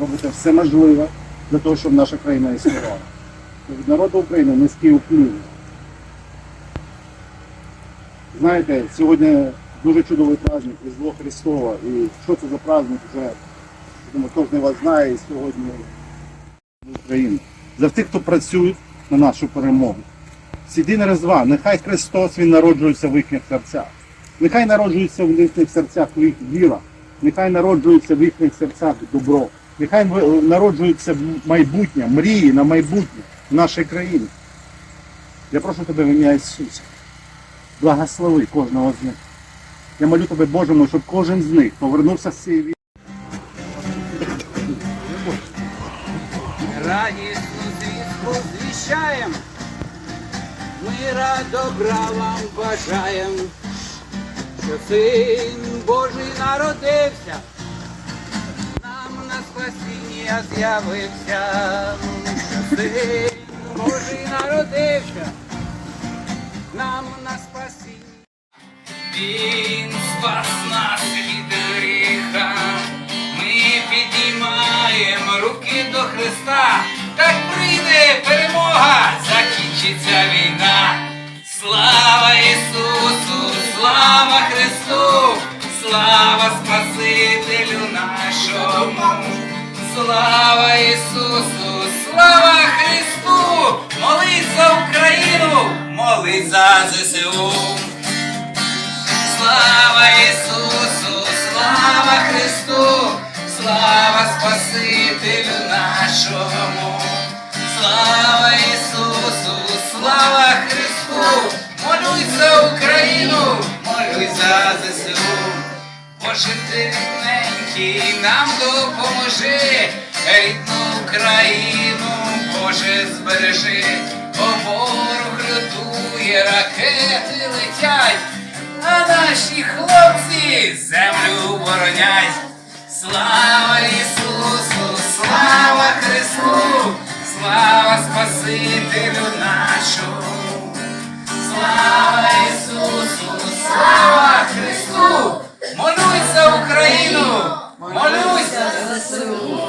робите все можливе для того, щоб наша країна існувала. Від народу України низький уклін. Знаєте, сьогодні дуже чудовий праздник, Різдво Христова. І що це за праздник вже, думаю, кожен вас знає і сьогодні в Україні. За тих, хто працює на нашу перемогу. Сіди на Різдва, нехай Христос Він народжується в їхніх серцях. Нехай народжується в їхніх серцях віра, нехай народжується в їхніх серцях добро, нехай ви- народжується майбутнє, мрії на майбутнє в нашій країні. Я прошу тебе в ім'я Ісуса. Благослови кожного з них. Я молю тебе, Боже мой, щоб кожен з них повернувся з цієї війни. Радісну звістку звіщаєм, мира добра вам бажаєм, що син Божий народився, на з'явився, син Божий народився, нам на спасіння. Він спас нас від гріха, ми піднімаємо руки до Христа, так прийде перемога, закінчиться війна. Слава Ісусу, слава Христу, молись за Україну, молись за ЗСУ. Слава Ісусу, слава Христу, слава Спасителю нашому, слава Ісусу, слава Христу, молюй за Україну, молюй за ЗСУ. Боже ти рідненький, нам допоможи, рідну Україну, Боже збережи, бо ворог лютує, ракети летять, а наші хлопці землю боронять. Слава Ісусу, слава Христу, слава Спасителю нашому, слава Христу.